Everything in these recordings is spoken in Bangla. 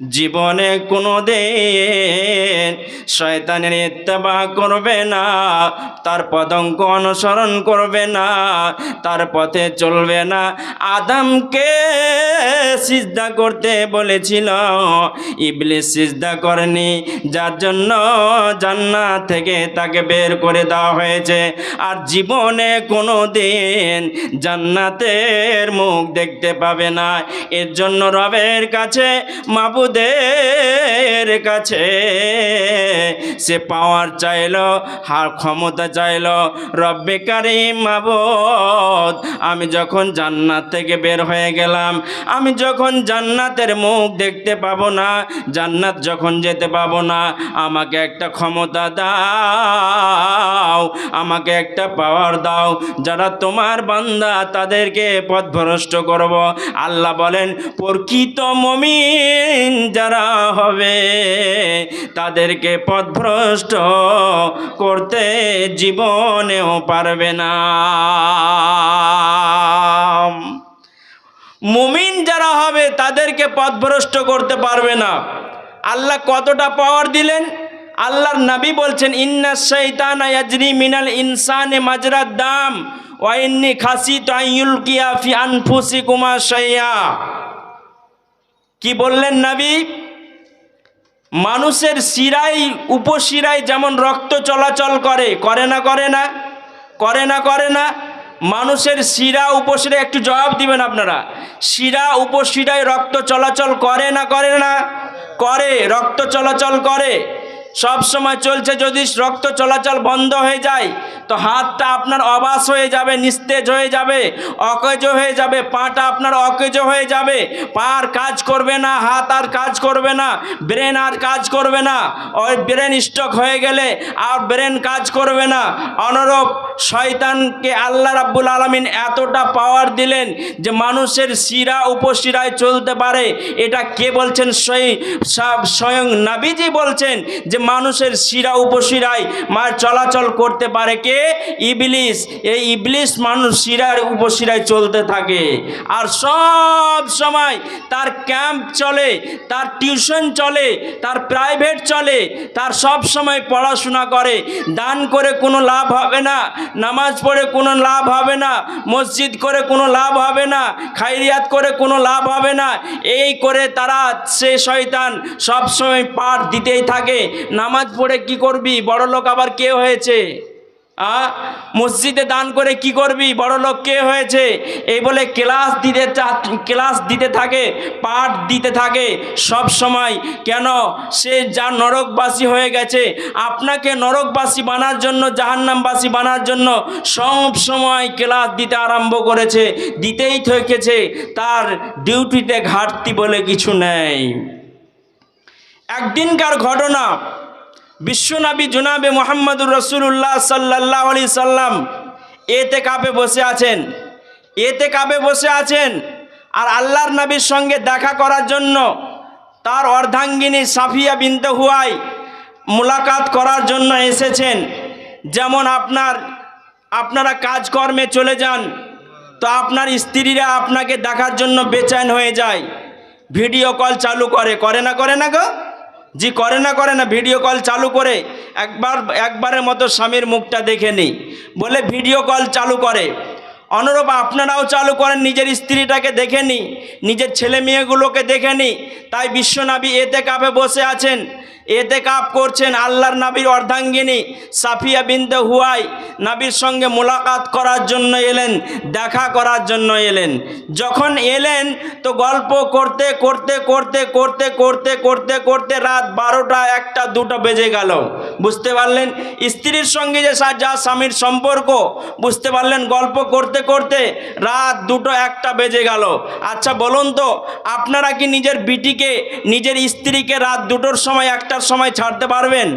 জীবনে কোনো দিন শয়তানের ইত্তেবা করবে না, তার পদঙ্ক অনুসরণ করবে না, তার পথে চলবে না। আদমকে সিজদা করতে বলেছিল, ইবলিস সিজদা করেনি, যার জন্য জান্নাত থেকে তাকে বের করে দেওয়া হয়েছে। আর জীবনে কোনো দিন জান্নাতের মুখ দেখতে পাবে না। এর জন্য রবের কাছে মাবুদের কাছে। সে পাওয়ার চাইলো, হার ক্ষমতা চাইলো, রব্বে কারিম মাবুদ। আমি যখন জান্নাত থেকে বের হয়ে গেলাম, আমি যখন জান্নাতের মুখ দেখতে পাবো না, জান্নাত যখন যেতে পাবো না, আমাকে একটা ক্ষমতা দাও, আমাকে একটা পাওয়ার দাও, যারা তোমার বান্দা তাদেরকে পথভ্রষ্ট করব। আল্লাহ বলেন, প্রকৃত মমিন যারা হবে তাদেরকে পথভ্রষ্ট করতে জীবনেও পারবে না। মুমিন যারা হবে তাদেরকে পথভ্রষ্ট করতে পারবে না। আল্লাহ কতটা পাওয়ার দিলেন? আল্লাহর নবী বলছেন, ইন্না শৈতান ইয়াজরি মিনাল ইনসানে মাজরাদ দাম ওয়াইন্নি খাসি তাইয়ুল কিয়া ফি আনফুসি কুমা শৈয়া কি বললেন নাবি? মানুষের শিরাই উপশিরায় যেমন রক্ত চলাচল করে করে না করে না করে না করে না, মানুষের শিরা, উপশিরায়, একটু জবাব দিবেন আপনারা। শিরা, উপশিরায় রক্ত চলাচল করে না করে না, করে, রক্ত চলাচল করে। সব সময় চলছে, যদি রক্ত চলাচল বন্ধ হয়ে যায়, তো হাতটা আপনার অবাস হয়ে যাবে, নিস্তেজ হয়ে যাবে, অকেজ হয়ে যাবে, পাটা আপনার অকেজ হয়ে যাবে। পা আর কাজ করবে না, হাত আর কাজ করবে না, ব্রেন আর কাজ করবে না। ওই ব্রেন স্টক হয়ে গেলে আর ব্রেন কাজ করবে না। অনুরূপ শয়তানকে আল্লাহ রাব্বুল আলমিন এতটা পাওয়ার দিলেন যে মানুষের শিরা উপশিরায় চলতে পারে। এটা কে বলছেন? স্বয়ং- সব- স্বয়ং নাবিজি বলছেন যে মানুষের শিরা উপশিরায় মার চলাচল করতে পারে কে? ইবলিস। এই ইবলিস মানুষ শিরার উপশিরায় চলতে থাকে। আর সব সময় তার ক্যাম্প চলে, তার টিউশন চলে, তার প্রাইভেট চলে, তার সব সময় পড়াশোনা করে। দান করে কোনো লাভ হবে না, নামাজ পড়ে কোনো লাভ হবে না, মসজিদ করে কোনো লাভ হবে না, খাইরিয়াত করে কোনো লাভ হবে না। এই করে তারা সে শয়তান সব সময় পাঠ দিতেই থাকে। নামাজ পড়ে কি করবি? বড় লোক আবার কে হয়েছে? আ? মসজিদে দান করে কি করবি? বড় লোক কে হয়েছে? এই বলে ক্লাস দিতে ক্লাস দিতে থাকে, পাঠ দিতে থাকে সব সময়। কেন? সে যা নরকবাসী হয়ে গেছে। আপনাকে নরকবাসী বানার জন্য, জাহান্নামবাসী বানার জন্য সব সময় ক্লাস দিতে আরম্ভ করেছে। দিতেই থেকেছে। তার ডিউটিতে ঘাটতি বলে কিছু নেই। একদিনকার ঘটনা বিশ্বনবী জুনাবে মোহাম্মদুর রসুল্লাহ সাল্লাহ আলি সাল্লাম এতে কাপে বসে আছেন। এতে কাপে বসে আছেন আর আল্লাহর নবীর সঙ্গে দেখা করার জন্য তার অর্ধাঙ্গিনী সাফিয়া বিনতে হুয়াই মুলাকাত করার জন্য এসেছেন। যেমন আপনার, আপনারা কাজকর্মে চলে যান, তো আপনার স্ত্রীরা আপনাকে দেখার জন্য বেচैन হয়ে যায়। ভিডিও কল চালু করে করে না করে না গো? জি, করে না করে না ভিডিও কল চালু করে। একবার, একবারের মতো স্বামীর মুখটা দেখে নিই। বলে ভিডিও কল চালু করে। অনুরূপ আপনারাও চালু করেন, নিজের স্ত্রীটাকে দেখে নিই নিজের ছেলে মেয়েগুলোকে দেখে নিই তাই বিশ্বনাবী এতে কাপে বসে আছেন। এতে কাপ করছেন আল্লাহর নাবির অর্ধাঙ্গিনী সাফিয়া বিনতে হুয়াই। নাবির সঙ্গে মোলাকাত করার জন্য এলেন, দেখা করার জন্য এলেন। যখন এলেন, তো গল্প করতে করতে করতে করতে করতে করতে করতে রাত বারোটা, একটা, দুটো বেজে গেল। বুঝতে পারলেন? স্ত্রীর সঙ্গে যে যা স্বামীর সম্পর্ক, বুঝতে পারলেন? গল্প করতে করতে রাত দুটো, একটা বেজে গেল। আচ্ছা বলুন তো, আপনারা কি নিজের বিটিকে, নিজের স্ত্রীকে রাত দুটোর সময় একটার সময় ছাড়তে পারবেন।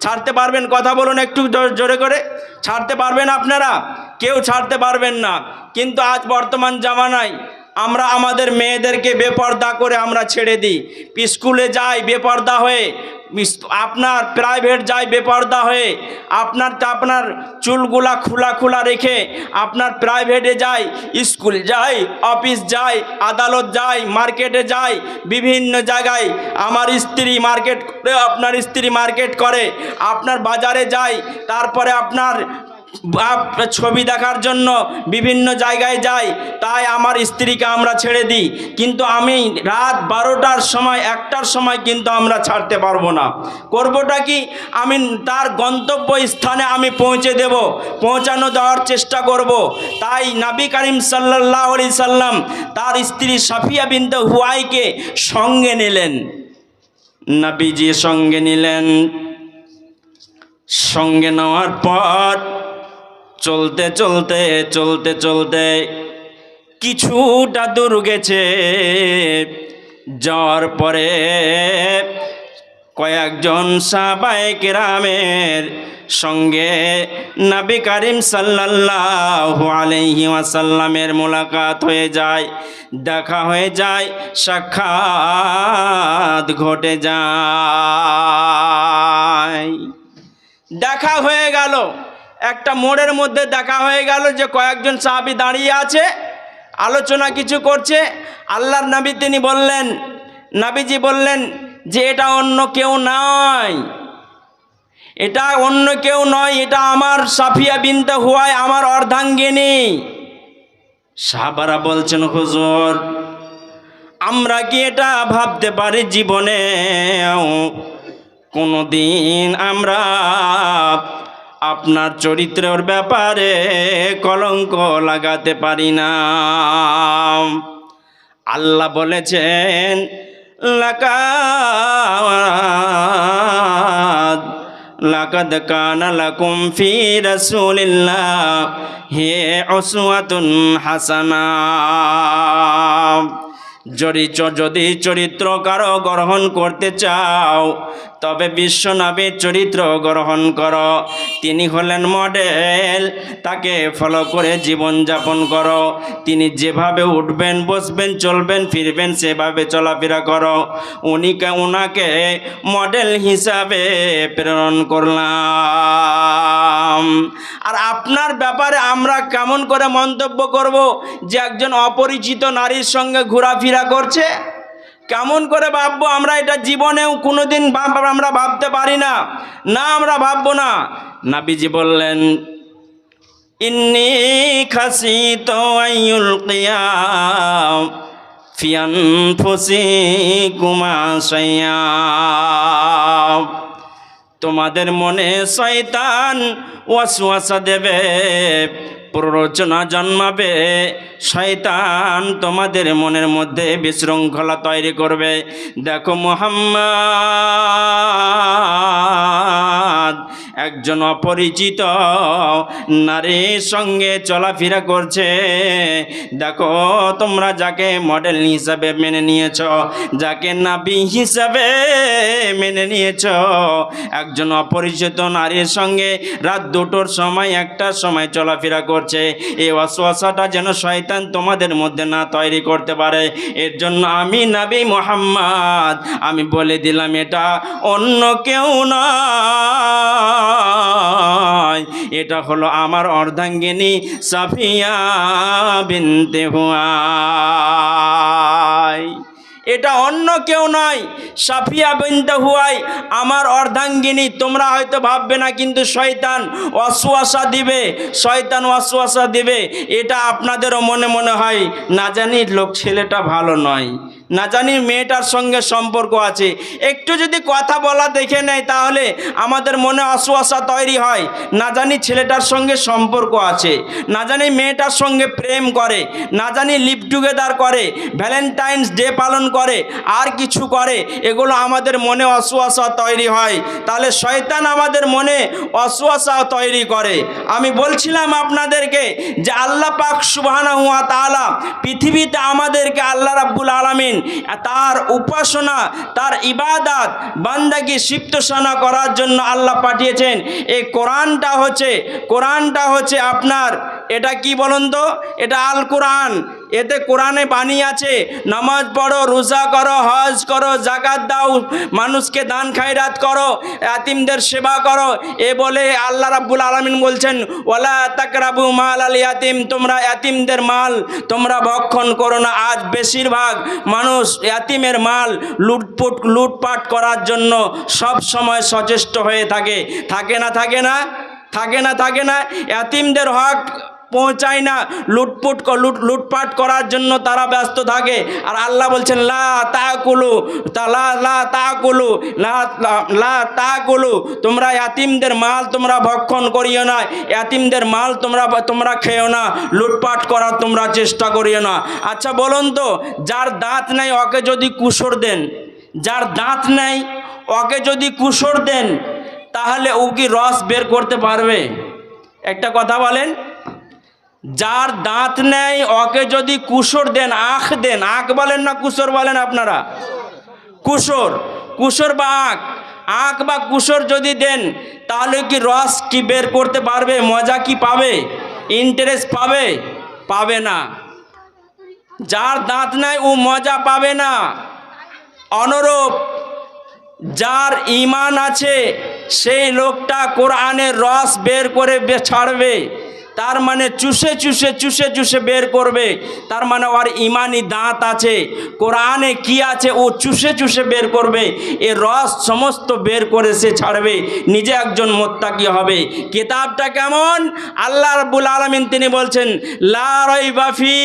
ছাড়তে পারবেন, কথা বলুন একটু জোরে করে। ছাড়তে পারবেন আপনারা? কেউ ছাড়তে পারবেন না। কিন্তু আজ বর্তমান জামানায় আমরা আমাদের মেয়েদেরকে বেপর্দা করে আমরা ছেড়ে দিই। স্কুলে যাই, বেপর্দা হয়ে, আপনার প্রাইভেট যাই, বেপর্দা হয়ে, আপনার আপনার চুলগুলা খোলা খোলা রেখে আপনার প্রাইভেটে যাই, স্কুল যাই, অফিস যাই, আদালত যাই, মার্কেটে যাই, বিভিন্ন জায়গায় আমার স্ত্রী মার্কেট করে, আপনার স্ত্রী মার্কেট করে, আপনার বাজারে যাই, তারপরে আপনার ছবি দেখার জন্য বিভিন্ন জায়গায় যাই, তাই আমার স্ত্রীকে আমরা ছেড়ে দিই। কিন্তু আমি রাত বারোটার সময়, একটার সময় কিন্তু আমরা ছাড়তে পারব না। করবোটা কি? আমি তার গন্তব্য স্থানে আমি পৌঁছে দেব, পৌঁছানো দেওয়ার চেষ্টা করব। তাই নাবি করিম সাল্লাহ আলি সাল্লাম তার স্ত্রী সাফিয়া বিনতে হুয়াইকে সঙ্গে নিলেন। নাবিজি সঙ্গে নিলেন। সঙ্গে নেওয়ার পর চলতে চলতে চলতে চলতে কিছুটা দূর গেছে। যাওয়ার পরে কয়েকজন সাবাইক রামের সঙ্গে নবী করিম সাল্লাল্লাহু আলাইহি মোলাকাত হয়ে যায়, দেখা হয়ে যায়, সাক্ষাৎ ঘটে যায়। দেখা হয়ে গেল। একটা মোড়ের মধ্যে দেখা হয়ে গেল যে কয়েকজন সাহাবি দাঁড়িয়ে আছে, আলোচনা কিছু করছে। আল্লাহর নবী তিনি বললেন, নাবিজি বললেন যে এটা অন্য কেউ নয় এটা অন্য কেউ নয়, এটা আমার সাফিয়া বিনতে হুয়ায় আমার অর্ধাঙ্গিনী। সাহাবারা বলছেন, হুজুর, আমরা কি এটা ভাবতে পারি জীবনে কোনো দিন আমরা আপনার চরিত্রের ব্যাপারে কলঙ্ক লাগাতে পারি না। আল্লাহ বলেছেন, লাকাদ লাকাদ কানা লাকুম ফি রাসূলিল্লাহ, হি উসওয়াতুন হাসানা। যদি চরিত্র কারও গ্রহণ করতে চাও তবে বিশ্বনবীর চরিত্র গ্রহণ করো। তিনি হলেন মডেল তাকে ফলো করে জীবনযাপন করো। তিনি যেভাবে উঠবেন, বসবেন, চলবেন, ফিরবেন, সেভাবে চলাফেরা করো। উনিকে ওনাকে মডেল হিসাবে প্রেরণ করলাম। আর আপনার ব্যাপারে আমরা কেমন করে মন্তব্য করব যে একজন অপরিচিত নারীর সঙ্গে ঘোরাফেরা করছে? কেমন করে ভাববো আমরা এটা জীবনেও কোনোদিন আমরা ভাবতে পারি না। না আমরা ভাববো না। নাবিজি বললেন, ইন্নি খাসি তো ফিয়ান ফুসি তোমাদের মনে শয়তান ওয়াসওয়াসা দেবে। প্ররোচনা জন্মাবে, শয়তান তোমাদের মনের মধ্যে বিশৃঙ্খলা তৈরি করবে। দেখো মোহাম্মদ, একজন অপরিচিত নারীর সঙ্গে চলাফেরা করছে। দেখো তোমরা যাকে মডেল হিসাবে মেনে নিয়েছ, যাকে নাবি হিসাবে মেনে নিয়েছ। একজন অপরিচিত নারীর সঙ্গে রাত দুটোর সময় একটা সময় চলাফেরা করছে এই অশ্বাসাটা যেন শয়তান তোমাদের মধ্যে না তৈরি করতে পারে। এর জন্য আমি নাবি মোহাম্মদ, আমি বলে দিলাম এটা অন্য কেউ নয়। এটা হলো আমার অর্ধাঙ্গিনী সাফিয়া বিনতে হুয়াই। এটা অন্য কেউ নয়। সাফিয়া বিনতে হুয়াই, আমার অর্ধাঙ্গিনী, তোমরা হয়তো ভাববে না কিন্তু শয়তান অশ্বাসা দিবে, শয়তান অশ্বাসা দিবে। এটা আপনাদেরও মনে মনে হয়, না জানি লোক ছেলেটা ভালো নয়। না জানি মেয়েটার সঙ্গে সম্পর্ক আছে। একটু যদি কথা বলা দেখে নেয় তাহলে আমাদের মনে অশ্বাসা তৈরি হয়। না জানি ছেলেটার সঙ্গে সম্পর্ক আছে। না জানি মেয়েটার সঙ্গে প্রেম করে। না জানি লিভ টুগেদার করে। ভ্যালেন্টাইন্স ডে পালন করে, আর কিছু করে, এগুলো আমাদের মনে অশ্বাসা তৈরি হয়। তাহলে শয়তান আমাদের মনে অশ্বাসা তৈরি করে। আমি বলছিলাম আপনাদেরকে যে আল্লাহ পাক সুবাহানা হুয়া তাআলা পৃথিবীতে আমাদেরকে আল্লাহ রাব্বুল আলামিন তার উপাসনা, তার ইবাদাত, বান্দাকে সিপ্তসানা করার জন্য আল্লাহ পাঠিয়েছেন। এই কোরআনটা হচ্ছে কোরআনটা হচ্ছে আপনার, এটা কি বলুন তো? এটা আল কোরআন এতে কোরআনে বাণী আছে, নামাজ পড়ো, রোজা করো, হজ করো, জাকাত দাও, মানুষকে দান খায়রাত করো, এতিমদের সেবা করো। এ বলে আল্লাহ রাব্বুল আলামিন বলছেন, ওয়ালা তাকরাবু মাল আল ইয়াতিম তোমরা এতিমদের মাল তোমরা ভক্ষণ করো না। আজ বেশিরভাগ মানুষ এতিমের মাল লুটপুট, লুটপাট করার জন্য সব সময় সচেষ্ট হয়ে থাকে। থাকে না থাকে না? থাকে না থাকে না? এতিমদের হক পৌঁছায় না। লুটপুট লুট লুটপাট করার জন্য তারা ব্যস্ত থাকে। আর আল্লাহ বলছেন, লা তাকুলু লা লা তাকুলু, লা লা- তাকুলু, তোমরা এতিমদের মাল তোমরা ভক্ষণ করিও না। এতিমদের মাল তোমরা তোমরা খেও না। লুটপাট করার তোমরা চেষ্টা করিও না। আচ্ছা বলুন তো, যার দাঁত নেই, ওকে যদি কুসর দেন। যার দাঁত নেই, ওকে যদি কুসর দেন, তাহলে ও কি রস বের করতে পারবে? একটা কথা বলেন। যার দাঁত নেই, ওকে যদি কুসর দেন, আখ দেন, আখ বলেন না কুসর বলেন আপনারা? কুসর কুসর বা আখ। আখ বা কুসর যদি দেন, তাহলে কি রস কি বের করতে পারবে? মজা কি পাবে? ইন্টারেস্ট পাবে? পাবে না। যার দাঁত নাই, ও মজা পাবে না। অনুরূপ, যার ইমান আছে, সেই লোকটা কোরআনের রস বের করে ছাড়বে। তার মানে চুষে চুষে চুষে চুষে বের করবে। তার মানে ওর ইমানি দাঁত আছে। কোরআনে কি আছে? ও চুষে চুষে বের করবে। এ রস সমস্ত বের করে সে ছাড়বে। নিজে একজন মোত্তাকি হবে। কিতাবটা কেমন? আল্লাহ রাব্বুল আলমিন তিনি বলছেন, লা বাফি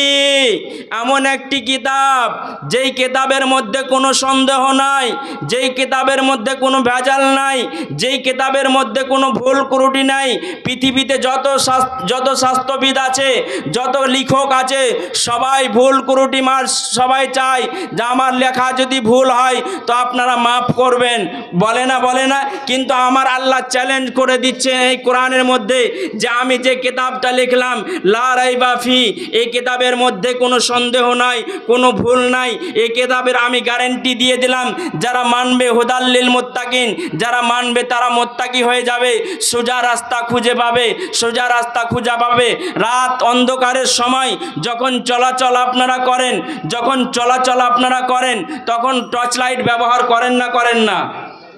এমন একটি কিতাব, যেই কিতাবের মধ্যে কোনো সন্দেহ নাই, যেই কিতাবের মধ্যে কোনো ভেজাল নাই, যেই কিতাবের মধ্যে কোনো ভুল ক্রুটি নাই, পৃথিবীতে যত শাস- যত স্বাস্থ্যবিদ আছে, যত লেখক আছে, সবাই ভুল ত্রুটি মার, সবাই চায় যে আমার লেখা যদি ভুল হয় তো আপনারা মাফ করবেন। বলে না বলে না, কিন্তু আমার আল্লাহ চ্যালেঞ্জ করে দিচ্ছে এই কোরআনের মধ্যে যে আমি যে কিতাবটা লিখলাম, লা রাইবা ফি, এই কিতাবের মধ্যে কোনো সন্দেহ নাই, কোনো ভুল নাই। এই কিতাবের আমি গ্যারেন্টি দিয়ে দিলাম, যারা মানবে হুদাল্লিল মোত্তাকিন, যারা মানবে তারা মোত্তাকি হয়ে যাবে, সোজা রাস্তা খুঁজে পাবে, সোজা রাস্তা খুঁজে পাবে রাত অন্ধকারের সময় যখন চলাচল আপনারা করেন, যখন চলাচল আপনারা করেন, তখন টর্চ লাইট ব্যবহার করেন না করেন না।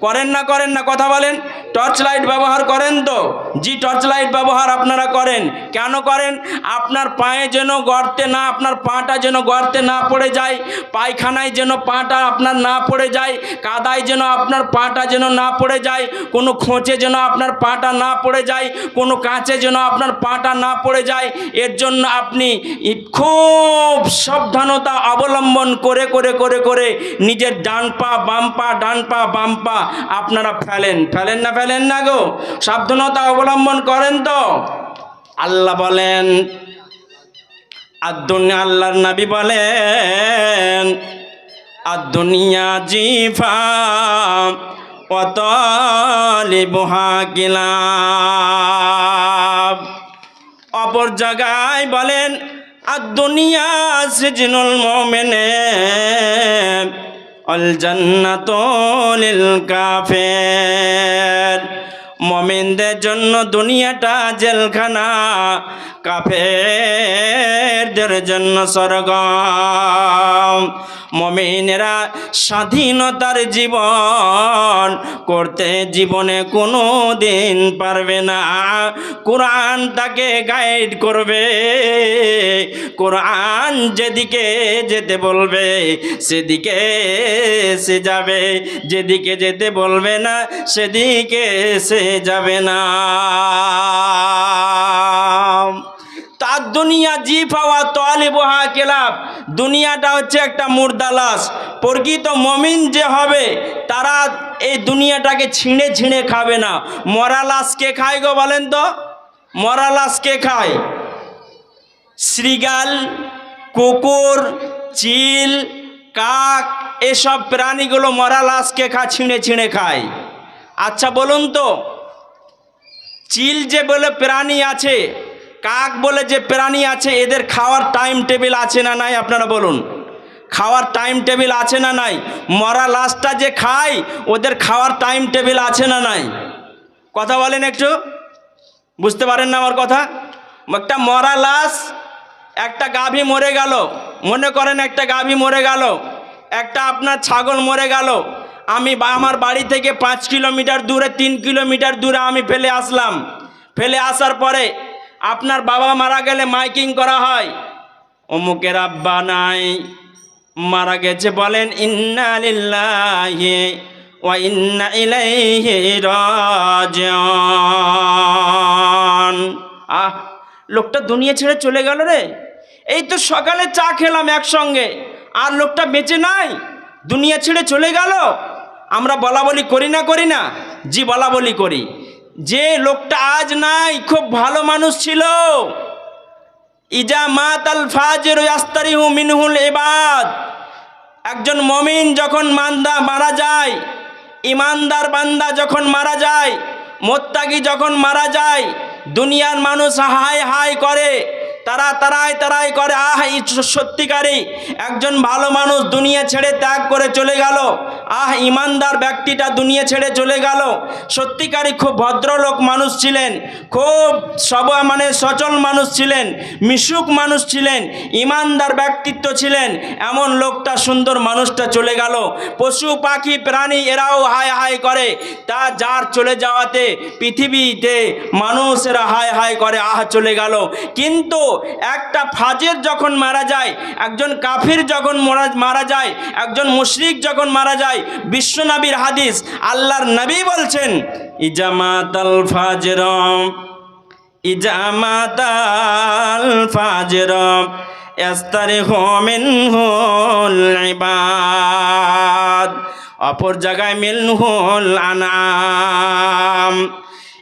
করেন না করেন না, কথা বলেন। টর্চ লাইট ব্যবহার করেন তো? জি টর্চ লাইট ব্যবহার আপনারা করেন। কেন করেন? আপনার পায়ে যেন গর্তে না, আপনার পাটা যেন গর্তে না পড়ে যায়, পায়খানায় যেন পাটা আপনার না পড়ে যায়, কাদায় যেন আপনার পাটা যেন না পড়ে যায়, কোনো খোঁচে যেন আপনার পাটা না পড়ে যায়, কোনো কাঁচে যেন আপনার পাটা না পড়ে যায়, এর জন্য আপনি খুব সাবধানতা অবলম্বন করে করে করে করে নিজের ডান পা, বাম পা, ডান পা, বাম পা আপনারা ফেলেন। ফেলেন না ফেলেন না গো। সাবধানতা অবলম্বন করেন তো। আল্লাহ বলেন আর আল্লাহর নবী বলেন আর দুনিয়া জিফা গিলাম অপর জায়গায় বলেন আর দুনিয়া সিজনুল মোমেনে। অল জান্নাতুল কাফের মমিনদের জন্য দুনিয়াটা জেলখানা। কাফেরদের জন্য স্বর্গ। মমিনেরা স্বাধীনতার জীবন করতে জীবনে কোনো দিন পারবে না। কোরআন তাকে গাইড করবে। কোরআন যেদিকে যেতে বলবে, সেদিকে সে যাবে। যেদিকে যেতে বলবে না, সেদিকে সে যাবে না। তার দুনিয়া জি পাওয়া তোয়ালি বহা কেলাব। দুনিয়াটা হচ্ছে একটা মুর্দা লাশ। প্রকৃত মমিন যে হবে, তারা এই দুনিয়াটাকে ছিঁড়ে ছিঁড়ে খাবে না। মরা লাশ কে খায় গো বলেন তো? মরা লাশ কে খায়? শ্রীগাল কুকুর, চিল, কাক, এসব প্রাণীগুলো মরা লাশকে খা, ছিঁড়ে ছিঁড়ে খায়। আচ্ছা বলুন তো, চিল যে বলে প্রাণী আছে কাক বলে যে প্রাণী আছে, এদের খাওয়ার টাইম টেবিল আছে না নাই? আপনারা বলুন। খাওয়ার টাইম টেবিল আছে না নাই? মরা লাশটা যে খায়, ওদের খাওয়ার টাইম টেবিল আছে না নাই? কথা বলেন একটু। বুঝতে পারেন না আমার কথা? একটা মরা লাশ, একটা গাভী মরে গেল। মনে করেন একটা গাভী মরে গেল। একটা আপনার ছাগল মরে গেল। আমি আমার বাড়ি থেকে পাঁচ কিলোমিটার দূরে, তিন কিলোমিটার দূরে আমি ফেলে আসলাম। ফেলে আসার পরে আপনার বাবা মারা গেলে মাইকিং করা হয়। অমুকের আব্বা নাই, মারা গেছে বলেন, ইন্না লিল্লাহি ওয়া ইন্না ইলাইহি রাজিউন। আহ, লোকটা দুনিয়া ছেড়ে চলে গেল রে। এই তো সকালে চা খেলাম একসঙ্গে, আর লোকটা বেঁচে নাই, দুনিয়া ছেড়ে চলে গেল। আমরা বলা বলি করি না করি না, জি বলা বলি করি। যে লোকটা আজ নাই, খুব ভালো মানুষ ছিল। ইজা মাত আল ফাজের আস্তারিহু মিনহুল এবাদ একজন মমিন যখন মান্দা মারা যায়, ইমানদার বান্দা যখন মারা যায়, মোত্তাকি যখন মারা যায়, দুনিয়ার মানুষ হাই হাই করে। তারা তারাই তারাই করে, আহ, এই সত্যিকারই একজন ভালো মানুষ দুনিয়া ছেড়ে ত্যাগ করে চলে গেল। আহ, ইমানদার ব্যক্তিটা দুনিয়া ছেড়ে চলে গেল। সত্যিকারই খুব ভদ্রলোক মানুষ ছিলেন, খুব সব মানে সচল মানুষ ছিলেন, মিশুক মানুষ ছিলেন, ইমানদার ব্যক্তিত্ব ছিলেন। এমন লোকটা, সুন্দর মানুষটা চলে গেল। পশু, পাখি, প্রাণী এরাও হায় হায় করে। তা যার চলে যাওয়াতে পৃথিবীতে মানুষেরা হায় হায় করে, আহ, চলে গেল। কিন্তু একটা ফাজের যখন মারা যায়, একজন কাফির যখন মারা যায়, একজন মুশরিক যখন মারা যায়, বিশ্ব নবীর হাদিস আল্লাহর নবী বলছেন ইজামাত আল ফাজর ইজামাত আল ফাজর অপর জায়গায় মেলন হল আনা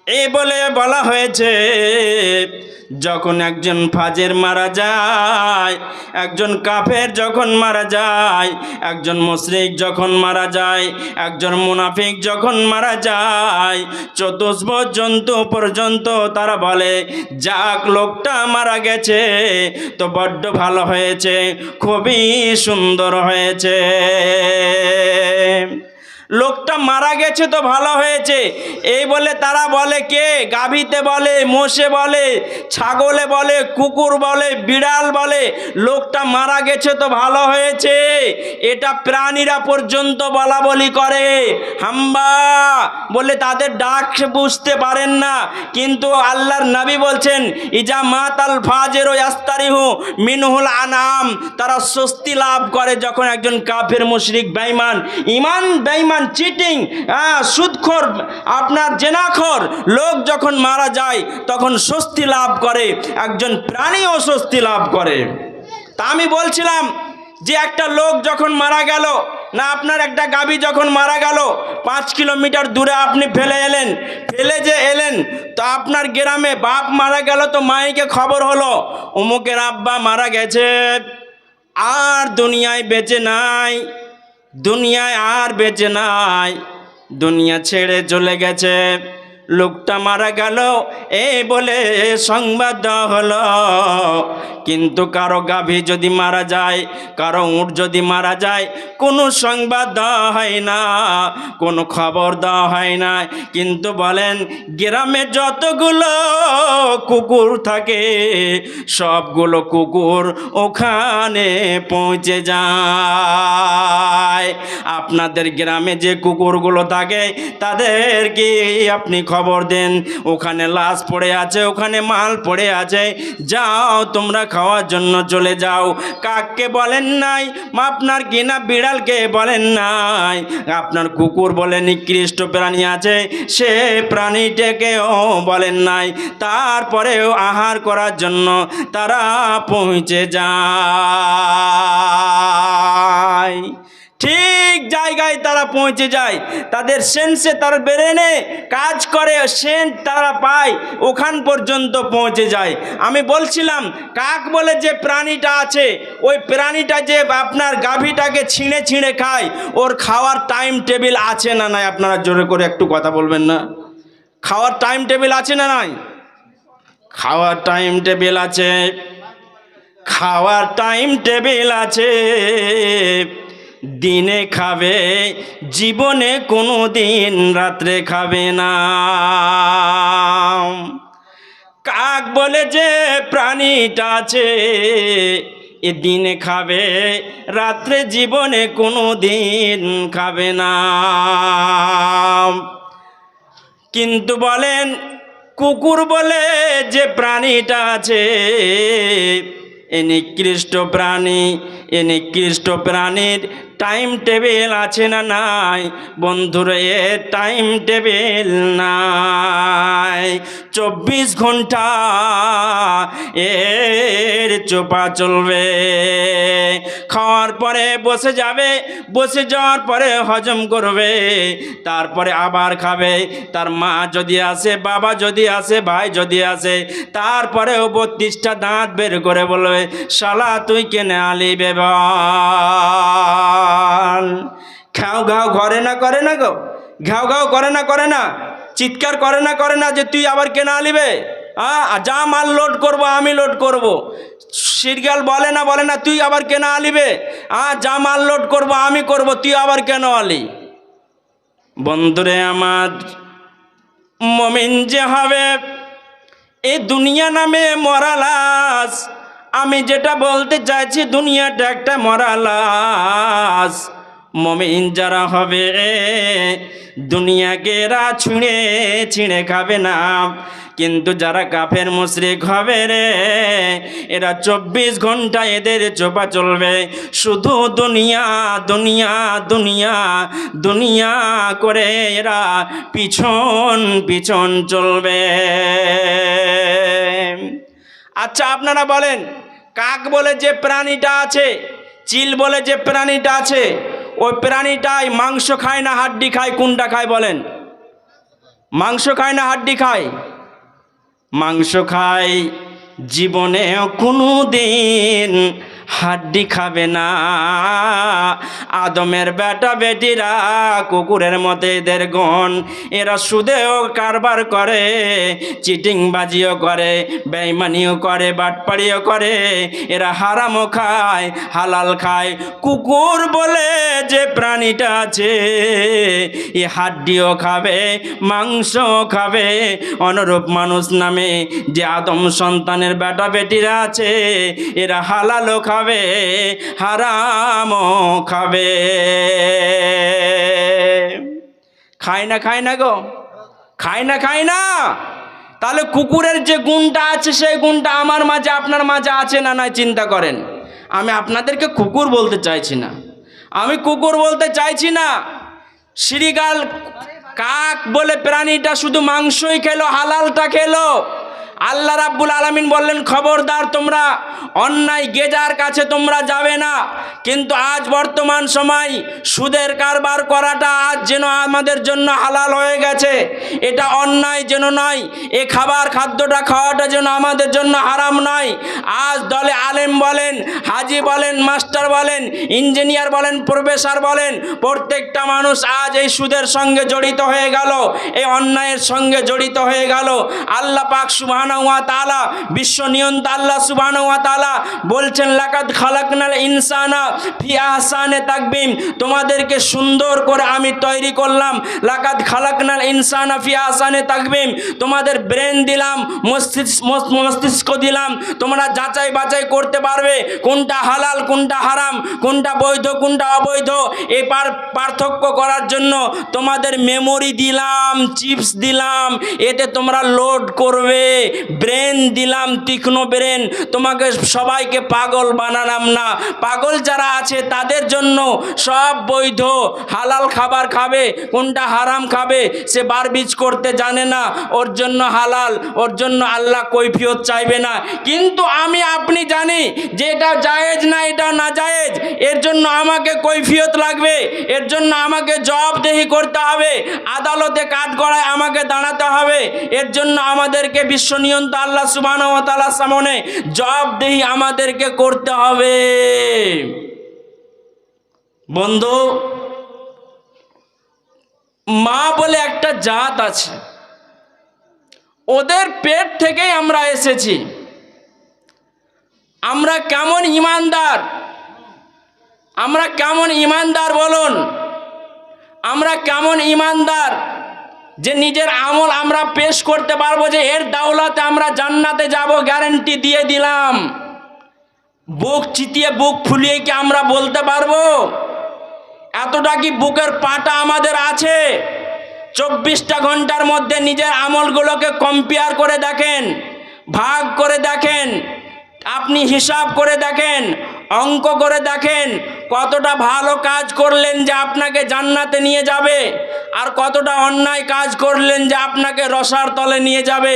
এই বলে বলা হয়েছে, যখন একজন ফাজের মারা যায়, একজন কাফের যখন মারা যায়, একজন মুশরিক যখন মারা যায়, একজন মুনাফিক যখন মারা যায়, চতুষ্পদ জন্তু পর্যন্ত তারা বলে, যাক, লোকটা মারা গেছে, তো বড্ড ভালো হয়েছে, খুবই সুন্দর হয়েছে। লোকটা মারা গেছে তো ভালো হয়েছে। এই বলে তারা বলে, কে? গাভীতে বলে, মোষে বলে, ছাগলে বলে, কুকুর বলে, বিড়াল বলে, লোকটা মারা গেছে তো ভালো হয়েছে। এটা প্রাণীরা পর্যন্ত বলা বলি করে। হাম্বা! বলে তাদের ডাক বুঝতে পারেন না। কিন্তু আল্লাহর নবী বলছেন, ইজা মাতাল ফাজের ও আস্তারিহু মিনহুল আনাম। তারা স্বস্তি লাভ করে যখন একজন কাফের, মুশরিক, বেঈমান। ইমান বেঈমান চিটিং হ্যাঁ সুদখোর, আপনার জেনাখোর লোক যখন মারা যায়, তখন স্বস্তি লাভ করে, একজন প্রাণীও স্বস্তি লাভ করে। তা আমি বলছিলাম যে একটা লোক যখন মারা গেল, না আপনার একটা গাবি যখন মারা গেল, পাঁচ কিলোমিটার দূরে আপনি ফেলে এলেন, ফেলে যে এলেন, তো আপনার গ্রামে বাপ মারা গেল তো মাইকে খবর হলো, অমুকের আব্বা মারা গেছে, আর দুনিয়ায় বেঁচে নাই। দুনিয়ায় আর বেঁচে নাই। দুনিয়া ছেড়ে চলে গেছে। লোকটা মারা গেল এই বলে সংবাদ হলো। কিন্তু কারও গাভী যদি মারা যায়, কারও উঁট যদি মারা যায়, কোনো সংবাদ দেওয়া হয় না, কোনো খবর দেওয়া হয় না। কিন্তু বলেন, গ্রামে যতগুলো কুকুর থাকে, সবগুলো কুকুর ওখানে পৌঁছে যায়। আপনাদের গ্রামে যে কুকুরগুলো থাকে তাদেরকে আপনি খবর দেন। ওখানে লাশ পড়ে আছে, ওখানে মাল পড়ে আছে। যাও, তোমরা খাওয়ার জন্য চলে যাও। কাককে বলেন নাই, আপনার কিনা বিড়ালকে বলেন নাই। আপনার কুকুর বলে নিকৃষ্ট প্রাণী আছে, সে প্রাণীটাকেও বলেন নাই। তারপরেও আহার করার জন্য তারা পৌঁছে যায়। ঠিক জায়গায় তারা পৌঁছে যায়। তাদের সেন্সে তার ব্রেনে কাজ করে সেন্ট তারা পায়, ওখান পর্যন্ত পৌঁছে যায়। আমি বলছিলাম, কাক বলে যে প্রাণীটা আছে, ওই প্রাণীটা যে আপনার গাভীটাকে ছিঁড়ে ছিঁড়ে খায়, ওর খাওয়ার টাইম টেবিল আছে না নাই? আপনারা জোরে করে একটু কথা বলবেন না। খাওয়ার টাইম টেবিল আছে না নাই? খাওয়ার টাইম টেবিল আছে। খাওয়ার টাইম টেবিল আছে। দিনে খাবে, জীবনে কোনো দিন রাত্রে খাবে না। কাক বলে যে প্রাণীটা আছে, এ দিনে খাবে, রাত্রে জীবনে কোনো দিন খাবে না। কিন্তু বলেন, কুকুর বলে যে প্রাণীটা আছে, এ নিকৃষ্ট প্রাণী, এ নিকৃষ্ট প্রাণীর টাইম টেবিল আছে না নাই? বন্ধুরা টাইম টেবিল নাই। চব্বিশ ঘণ্টা এর চোপা চলবে। খাওয়ার পরে বসে যাবে, বসে যাওয়ার পরে হজম করবে। তারপরে আবার খাবে। তার মা যদি আসে, বাবা যদি আসে, ভাই যদি আসে, তারপরেও বত্রিশটা দাঁত বের করে বলবে, শালা, তুই কেনে আলি বেবাল ঘাও ঘাও ঘরে না, করে না গো? ঘাও ঘাও করে না করে না? চিৎকার করে না করে না যে তুই আবার কেনা আলিবে যা মাল লোড করব, আমি লোড করব। সিরগাল বলে না বলে না, তুই আবার কেনা আলিবে হ্যাঁ যা মাল লোড করব, আমি করব, তুই আবার কেন আলি? বন্ধুরে আমার, মমিন যে হবে, এ দুনিয়া নামে মরালাস। আমি যেটা বলতে চাইছি, দুনিয়াটা একটা মরালাস মমিন যারা হবে দুনিয়াকে এরা ছুঁড়ে ছিঁড়ে খাবে না। কিন্তু যারা কাফের মুশরিক হবে রে, এরা চব্বিশ ঘণ্টা এদের চোপা চলবে। শুধু দুনিয়া দুনিয়া দুনিয়া দুনিয়া করে এরা পিছন পিছন চলবে। আচ্ছা আপনারা বলেন কাক বলে যে প্রাণীটা আছে, চিল বলে যে প্রাণীটা আছে, ওই প্রাণীটাই মাংস খায় না হাড্ডি খায়, কোনটা খায় বলেন? মাংস খায় না হাড্ডি খায়? মাংস খায় জীবনে কোনো দিন হাড্ডি খাবে না। আদমের বেটা বেটিরা কুকুরের মতো এদের গণ। এরা সুদেও কারবার করে, চিটিংবাজিও করে, বেইমানিও করে, বাটপাড়িও করে। এরা হারামও খায়, হালাল খায়। কুকুর বলে যে প্রাণীটা আছে, এ হাড্ডিও খাবে মাংস খাবে। অনুরূপ মানুষ নামে যে আদম সন্তানের বেটা বেটিরা আছে, এরা হালালও খাবে হারামও খাবে। খায় না খায় না গো। খায় না খায় না। তাহলে কুকুরের যে গুণটা আছে, সেই গুণটা আমার মাঝে, আপনার মাঝে আছে না নয় চিন্তা করেন। আমি আপনাদেরকে কুকুর বলতে চাইছি না। আমি কুকুর বলতে চাইছি না শ্রীগাল কাক বলে প্রাণীটা শুধু মাংসই খেলো, হালালটা খেলো। আল্লাহ রাব্বুল আলামিন বললেন, খবরদার তোমরা, অন্যায় গেজার কাছে তোমরা যাবে না। কিন্তু আজ বর্তমান সময় সুদের কারবার করাটা আজ যেন আমাদের জন্য হালাল হয়ে গেছে। এটা অন্যায় যেন নয়, এ খাবার খাদ্যটা খাওয়াটা যেন আমাদের জন্য হারাম নয়। আজ দলে আলেম বলেন, হাজি বলেন, মাস্টার বলেন, ইঞ্জিনিয়ার বলেন, প্রফেসর বলেন, প্রত্যেকটা মানুষ আজ এই সুদের সঙ্গে জড়িত হয়ে গেল, এই অন্যায়ের সঙ্গে জড়িত হয়ে গেল। আল্লাহ পাক সুবহানাহু বিশ্ব নিয়ন্তা আল্লাহ ওয়া বলছেন, লাকাদ খালাকনাল ইনসানা ফি তাকবিম। তোমাদেরকে সুন্দর করে আমি তৈরি করলাম, লাকাদ খালাকনাল ইনসানা ফি আহসানে তাকবিম। তোমাদের ব্রেন দিলাম, মস্তিষ্ক মস্তিষ্ক দিলাম, তোমরা যাচাই বাছাই করতে পারবে, কোনটা হালাল, কোনটা হারাম, কোনটা বৈধ, কোনটা অবৈধ। পার, পার্থক্য করার জন্য তোমাদের মেমোরি দিলাম চিপস দিলাম, এতে তোমরা লোড করবে। ব্রেন দিলাম তীক্ষ্ণ ব্রেন। তোমাকে সবাইকে পাগল বানালাম না। পাগল যারা আছে তাদের জন্য সব বৈধ। হালাল খাবার খাবে, কোনটা হারাম খাবে সে বারবিজ করতে জানে না। ওর জন্য হালাল, ওর জন্য আল্লাহ কৈফিয়ত চাইবে না। কিন্তু আমি, আপনি জানি যে এটা জায়েজ না, এটা না জায়েজ এর জন্য আমাকে কৈফিয়ত লাগবে। এর জন্য আমাকে জবাবদেহি করতে হবে। আদালতে কাঠ গড়ায় আমাকে দাঁড়াতে হবে। এর জন্য আমাদেরকে বিশ্ব নিয়ন্ত্রণ আল্লাহ সুবাহ তালার সামনে জবাবদেহি আমাদেরকে করতে হবে। বন্ধু, মা বলে একটা জাত আছে। ওদের পেট থেকেই আমরা এসেছি। আমরা কেমন ইমানদার? আমরা কেমন ইমানদার বলুন? আমরা কেমন ইমানদার? যে নিজের আমল আমরা পেশ করতে পারব যে এর দাওলাতে আমরা জান্নাতে যাব গ্যারেন্টি দিয়ে দিলাম। বুক চিতিয়ে, বুক ফুলিয়ে কি আমরা বলতে পারব? এতটা কি বুকের পাটা আমাদের আছে? চব্বিশটা ঘণ্টার মধ্যে নিজের আমলগুলোকে কম্পেয়ার করে দেখেন, ভাগ করে দেখেন, আপনি হিসাব করে দেখেন অঙ্ক করে দেখেন কতটা ভালো কাজ করলেন যে আপনাকে জান্নাতে নিয়ে যাবে আর কতটা অন্যায় কাজ করলেন যে আপনাকে রসার তলে নিয়ে যাবে,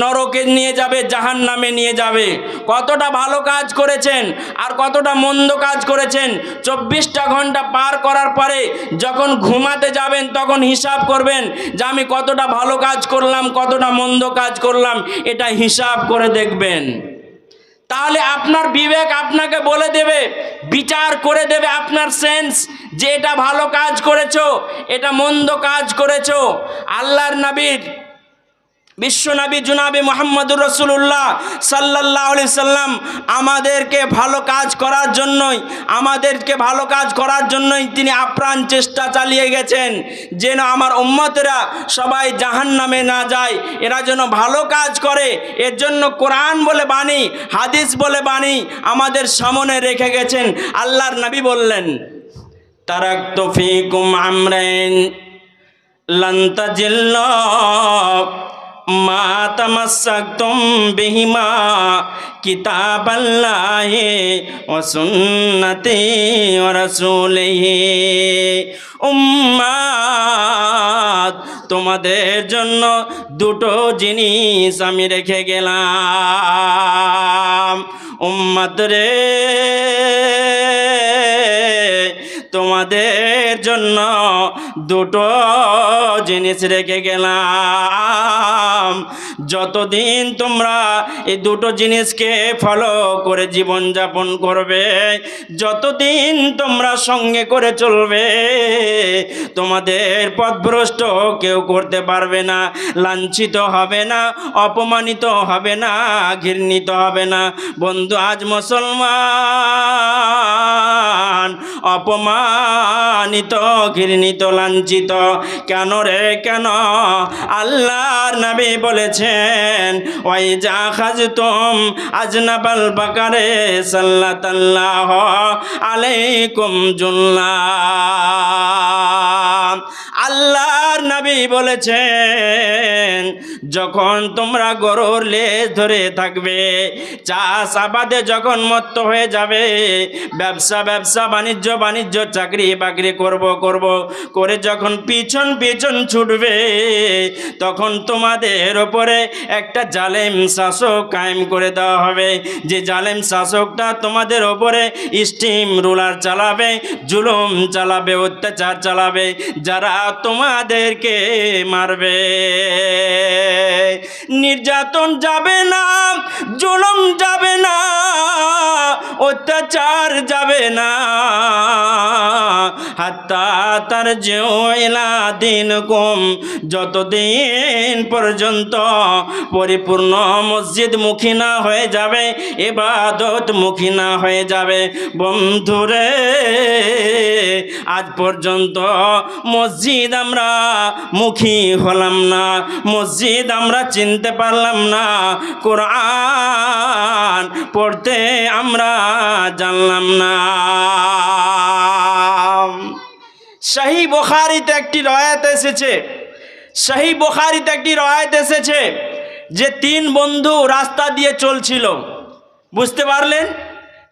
নরকে নিয়ে যাবে জাহান নামে নিয়ে যাবে। কতটা ভালো কাজ করেছেন আর কতটা মন্দ কাজ করেছেন। চব্বিশটা ঘণ্টা পার করার পরে যখন ঘুমাতে যাবেন তখন হিসাব করবেন যে আমি কতটা ভালো কাজ করলাম, কতটা মন্দ কাজ করলাম, এটা হিসাব করে দেখবেন। তাহলে আপনার বিবেক আপনাকে বলে দেবে, বিচার করে দেবে আপনার সেন্স যে এটা ভালো কাজ করেছ, এটা মন্দ কাজ করেছ। আল্লাহর নবীর বিশ্বনবী জুনাবি মোহাম্মদুর রসুল্লাহ সাল্লাহ সাল্লাম আমাদেরকে ভালো কাজ করার জন্যই, আমাদেরকে ভালো কাজ করার জন্যই তিনি আপ্রাণ চেষ্টা চালিয়ে গেছেন। যেন আমার উম্মতেরা সবাই জাহান নামে না যায়, এরা যেন ভালো কাজ করে, এর জন্য কোরআন বলে বাণী, হাদিস বলে বাণী আমাদের সামনে রেখে গেছেন। আল্লাহর নবী বললেন তারাক তফিকুম আমরেন লন্তাজিল্লা মা তামাসাকতুম বিহিমা কিতাবাল্লাহি ওয়া সুন্নতি ওয়া রাসূলিহি। উম্মাত তোমাদের জন্য দুটো জিনিস আমি রেখে গেলাম। উম্মাত রে তোমাদের জন্য দুটো জিনিস রেখে গেলাম। যতদিন তোমরা এই দুটো জিনিসকে ফলো করে জীবন যাপন করবে, যতদিন তোমরা সঙ্গে করে চলবে, তোমাদের পথভ্রষ্ট কেউ করতে পারবে না, লাঞ্ছিত হবে না, অপমানিত হবে না, ঘৃণিত হবে না। বন্ধু, আজ মুসলমান অপমানিত, ঘৃণিত, লাঞ্ছিত। কেন রে, কেন? আল্লাহর নবী বলেছেন ওই যা খাজ তুম আজনাবাল বাকারে সাল্লাহ আলাইকুম আল্লাহর নবী বলেছেন, যখন তোমরা গরুর লেজ ধরে থাকবে, চাষ আবাদে যখন মত্ত হয়ে যাবে, ব্যবসা ব্যবসা বাণিজ্য বাণিজ্য, চাকরি, বাকরি করব করব। করে যখন পিছন পিছন ছুটবে, তখন তোমাদের ওপরে একটা জালেম শাসক কায়েম করে দেওয়া হবে। যে জালেম শাসকটা তোমাদের ওপরে স্টিম রুলার চালাবে, জুলুম চালাবে, অত্যাচার চালাবে, যারা তোমাদেরকে মারবে। নির্যাতন যাবে না, জুলুম যাবে না, অত্যাচার যাবে না। হাত্তা তার জেলা দিন কম যতদিন পর্যন্ত পরিপূর্ণ মসজিদ মুখী না হয়ে যাবে এবাদত মুখী না হয়ে যাবে। বন্ধুরে, আজ পর্যন্ত মসজিদ আমরা মুখী হলাম না, মসজিদ আমরা চিনতে পারলাম না। কোরআন পড়তে আমরা জানলাম না। শাহী বোখারিতে একটি রয়াত এসেছে। শাহী বোখারিতে একটি রয়াত এসেছে যে তিন বন্ধু রাস্তা দিয়ে চলছিল। বুঝতে পারলেন?